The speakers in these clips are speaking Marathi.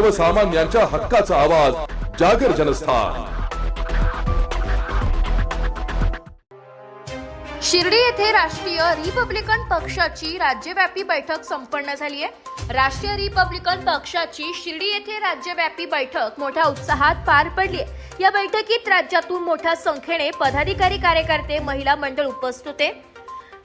सर्वसामान्यांच्या हक्काचा आवाज जागर जनस्थान. शिर्डी येथे राष्ट्रीय रिपब्लिकन पक्षाची राज्यव्यापी बैठक संपन्न झाली आहे. राष्ट्रीय रिपब्लिकन पक्षाची शिर्डी येथे राज्यव्यापी बैठक मोठ्या उत्साहात पार पडली आहे. या बैठकीत राज्यातून मोठ्या संख्येने पदाधिकारी कार्यकर्ते महिला मंडळ उपस्थित होते.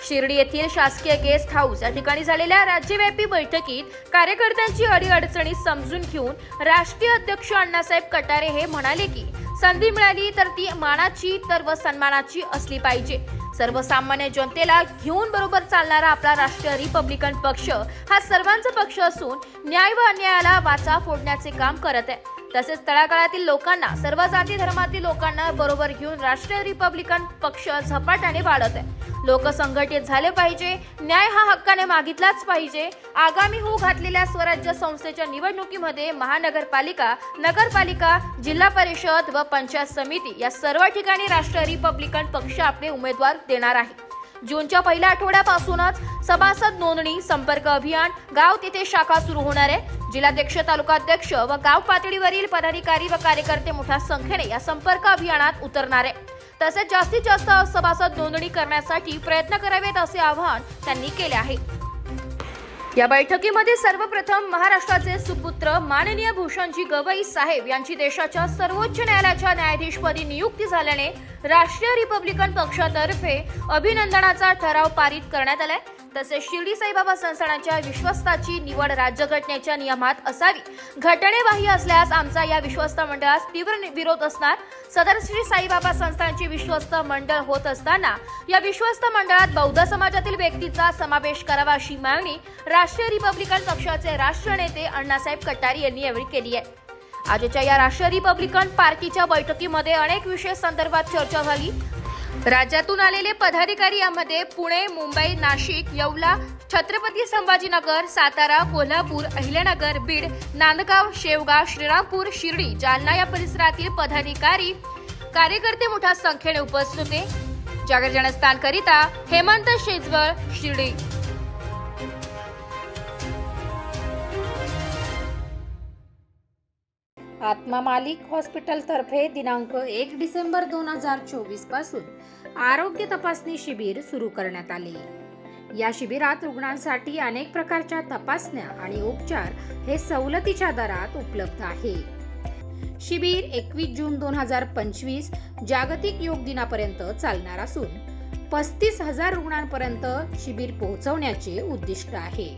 शिर्डी येथील शासकीय गेस्ट हाऊस या ठिकाणी झालेल्या राज्यव्यापी बैठकीत कार्यकर्त्यांची अडीअडचणी समजून घेऊन राष्ट्रीय अध्यक्ष अण्णासाहेब कटारे हे म्हणाले की संधी मिळाली तर ती मानाची तर व सन्मानाची असली पाहिजे. सर्वसामान्य जनतेला घेऊन बरोबर चालणारा आपला राष्ट्रीय रिपब्लिकन पक्ष हा सर्वांचा पक्ष असून न्याय व अन्यायाला वाचा फोडण्याचे काम करत आहे. तसेच तळागाळातील लोकांना सर्व जाती धर्मातील लोकांना बरोबर घेऊन राष्ट्रीय रिपब्लिकन पक्ष झपाट्याने वाढत आहे. लोक संघटित झाले पाहिजे न्याय हा हक्काने मागितलाच पाहिजे. आगामी होऊ घातलेल्या स्वराज्य संस्थेच्या निवडणुकीमध्ये महानगरपालिका नगरपालिका जिल्हा परिषद व पंचायत समिती या सर्व ठिकाणी राष्ट्रीय रिपब्लिकन पक्ष आपले उमेदवार देणार आहे. जूनच्या पहिल्या आठवड्यापासूनच सभासद नोंदणी संपर्क अभियान गाव तिथे शाखा सुरू होणार आहे. जिल्हाध्यक्ष तालुकाध्यक्ष व गाव पातळीवरील पदाधिकारी व कार्यकर्ते मोठ्या संख्येने या संपर्क अभियानात उतरणार आहे. तसेच जास्तीत जास्त सभासद नोंदणी करण्यासाठी प्रयत्न करावेत असे आवाहन त्यांनी केले आहे. या बैठकीमध्ये सर्वप्रथम महाराष्ट्राचे सुपुत्र माननीय भूषणजी गवई साहेब यांची देशाच्या सर्वोच्च न्यायालयाच्या न्यायाधीशपदी नियुक्ती झाल्याने राष्ट्रीय रिपब्लिकन पक्षातर्फे अभिनंदनाचा ठराव पारित करण्यात आलाय. तसेच शिर्डी साईबाबा संस्थानाच्या विश्वस्ताची निवड राज्यघटनेच्या नियमात असावी. घटनेबाह्य असल्यास आमचा या विश्वस्त मंडळास तीव्र विरोध असणार. सदर श्री साईबाबा संस्थानचे विश्वस्त मंडळ होत असताना या विश्वस्त मंडळात बौद्ध समाजातील व्यक्तीचा समावेश करावा अशी मागणी राष्ट्रीय रिपब्लिकन पक्षाचे राष्ट्रनेते अण्णासाहेब कटारी यांनी यावेळी केली आहे. आजच्या या राष्ट्रीय रिपब्लिकन पार्टीच्या बैठकीमध्ये अनेक विषय संदर्भात चर्चा झाली. राज्यातून आलेले पदाधिकारी यामध्ये पुणे मुंबई नाशिक येवला छत्रपती संभाजीनगर सातारा कोल्हापूर अहिल्यानगर बीड नांदगाव शेवगाव श्रीरामपूर शिर्डी जालना या परिसरातील पदाधिकारी कार्यकर्ते मोठ्या संख्येने उपस्थित होते. जागर जनस्थानकरिता हेमंत शेजवळ शिर्डी. आत्मा मालिक हॉस्पिटलतर्फे दिनांक एक डिसेंबर दोन हजार चोवीसपासून आरोग्य तपासणी शिबिर सुरू करण्यात आले. या शिबिरात रुग्णांसाठी अनेक प्रकारच्या तपासण्या आणि उपचार हे सवलतीच्या दरात उपलब्ध आहे. शिबिर एकवीस जून दोन हजार पंचवीस जागतिक योग दिनापर्यंत चालणार असून पस्तीस हजार रुग्णांपर्यंत शिबिर पोहोचवण्याचे उद्दिष्ट आहे.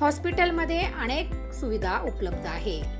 हॉस्पिटलमध्ये अनेक सुविधा उपलब्ध आहे.